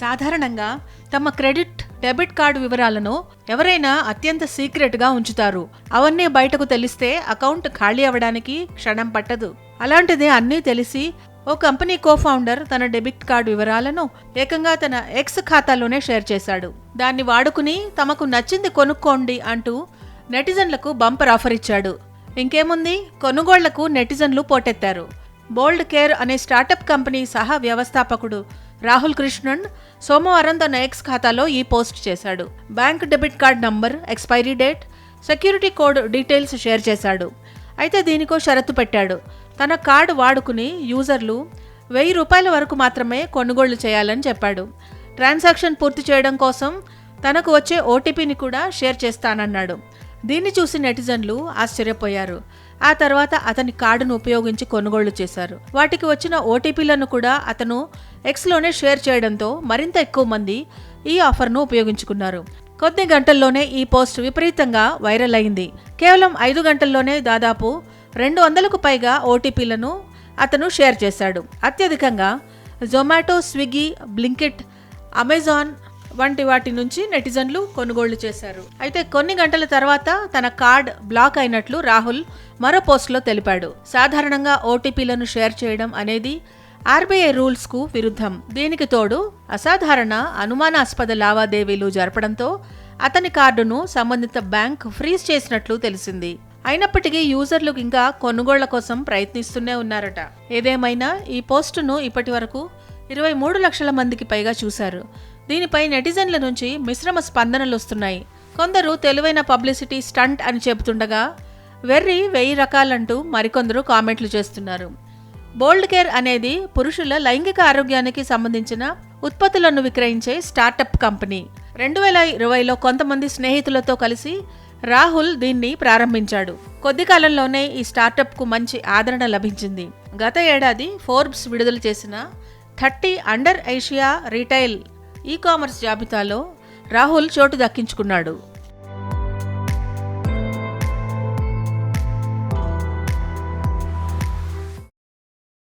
సాధారణంగా తమ credit debit card వివరాలను ఎవరైనా అత్యంత సీక్రెట్గా ఉంచుతారు. అవన్నీ బయటకు తెలిస్తే అకౌంట్ ఖాళీ అవ్వడానికి క్షణం పట్టదు. అలాంటిది అన్నీ తెలిసి ఓ కంపెనీ కో ఫౌండర్ తన డెబిట్ కార్డు వివరాలను ఏకంగా తన ఎక్స్ ఖాతాలోనే షేర్ చేశాడు. దాన్ని వాడుకుని తమకు నచ్చింది కొనుక్కోండి అంటూ నెటిజన్లకు బంపర్ ఆఫర్ ఇచ్చాడు. ఇంకేముంది? కొనుగోళ్ళకు నెటిజన్లు పోటెత్తారు. బోల్డ్ కేర్ అనే స్టార్టప్ కంపెనీ సహా వ్యవస్థాపకుడు రాహుల్ కృష్ణన్ సోమవారం తన ఎక్స్ ఖాతాలో ఈ పోస్ట్ చేశాడు. Bank debit card number expiry date security code details share చేశాడు. అయితే దీనికో షరతు పెట్టాడు. తన కార్డు వాడుకుని యూజర్లు వెయ్యి రూపాయల వరకు మాత్రమే కొనుగోళ్ళు చేయాలని చెప్పాడు. ట్రాన్సాక్షన్ పూర్తి చేయడం కోసం తనకు వచ్చే ఓటీపీని కూడా షేర్ చేస్తానన్నాడు. దీన్ని చూసి నెటిజన్లు ఆశ్చర్యపోయారు. ఆ తర్వాత అతని కార్డును ఉపయోగించి కొనుగోళ్ళు చేశారు. వాటికి వచ్చిన ఓటీపీలను కూడా అతను ఎక్స్లోనే షేర్ చేయడంతో మరింత ఎక్కువ మంది ఈ ఆఫర్ను ఉపయోగించుకున్నారు. కొద్ది గంటల్లోనే ఈ పోస్ట్ విపరీతంగా వైరల్ అయింది. కేవలం ఐదు గంటల్లోనే దాదాపు రెండు వందలకు పైగా ఓటీపీలను అతను షేర్ చేశాడు. అత్యధికంగా జొమాటో స్విగ్గీ బ్లింకిట్ అమెజాన్ వంటి వాటి నుంచి నెటిజన్లు కొనుగోళ్ళు చేశారు. అయితే కొన్ని గంటల తర్వాత తన కార్డ్ బ్లాక్ అయినట్లు రాహుల్ మరో పోస్ట్లో తెలిపాడు. సాధారణంగా ఓటీపీలను షేర్ చేయడం అనేది ఆర్బీఐ రూల్స్కు విరుద్ధం. దీనికి తోడు అసాధారణ అనుమానాస్పద లావాదేవీలు జరపడంతో అతని కార్డును సంబంధిత బ్యాంక్ ఫ్రీజ్ చేసినట్లు తెలిసింది. అయినప్పటికీ యూజర్లు ఇంకా కొనుగోళ్ళ కోసం ప్రయత్నిస్తూనే ఉన్నారట. ఏదేమైనా ఈ పోస్టును ఇప్పటి వరకు ఇరవై మూడు లక్షల మందికి పైగా చూశారు. దీనిపై నెటిజన్ల నుంచి మిశ్రమ స్పందనలు వస్తున్నాయి కొందరు తెలివైన పబ్లిసిటీ స్టంట్ అని చెబుతుండగా వెర్రి వెయ్యి రకాలంటూ మరికొందరు కామెంట్లు చేస్తున్నారు. బోల్డ్ కేర్ అనేది పురుషుల లైంగిక ఆరోగ్యానికి సంబంధించిన ఉత్పత్తులను విక్రయించే స్టార్టప్ కంపెనీ. రెండు వేల ఇరవైలో కొంతమంది స్నేహితులతో కలిసి రాహుల్ దీన్ని ప్రారంభించాడు. కొద్ది కాలంలోనే ఈ స్టార్టప్కు మంచి ఆదరణ లభించింది. గత ఏడాది ఫోర్బ్స్ విడుదల చేసిన thirty under Asia retail e commerce జాబితాలో రాహుల్ చోటు దక్కించుకున్నాడు.